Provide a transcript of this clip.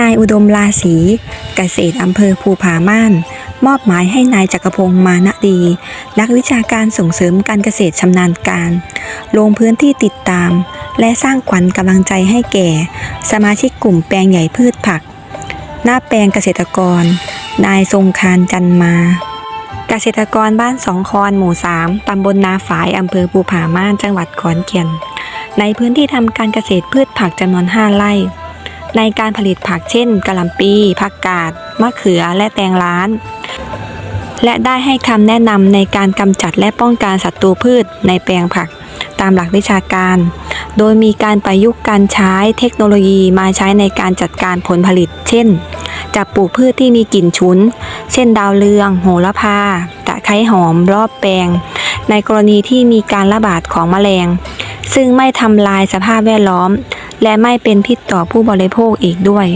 นายอุดมราศีเกษตรอำเภอภูผาม่าน มอบหมายให้นายจักรพงศ์มานะดี นักวิชาการส่งเสริมการเกษตรชำนาญการ ลงพื้นที่ติดตาม และสร้างขวัญกำลังใจให้แก่ สมาชิกกลุ่มแปลงใหญ่พืชผัก หน้าแปลงเกษตรกร นายทรงคารจันมา เกษตรกรบ้านสองคอนหมู่ 3ตำบลนาฝายอำเภอภูผาม่านจังหวัดขอนแก่นในพื้นที่ทำการเกษตรพืชผักจำนวน 5 ไร่ ในการผลิตผักเช่นกะหล่ำปี ผักกาด มะเขือ และแตงร้าน และได้ให้คำแนะนำในการกำจัดและป้องกันศัตรูพืชในแปลงผักตามหลักวิชาการ โดยมีการประยุกต์การใช้เทคโนโลยีมาใช้ในการจัดการผลผลิต เช่น จับปลูกพืชที่มีกลิ่นฉุน เช่น ดาวเรือง โหระพา ตะไคร้หอม รอบแปลง ในกรณีที่มีการระบาดของแมลง ซึ่งไม่ทำลายสภาพแวดล้อม และไม่เป็นพิษต่อผู้บริโภคอีกด้วย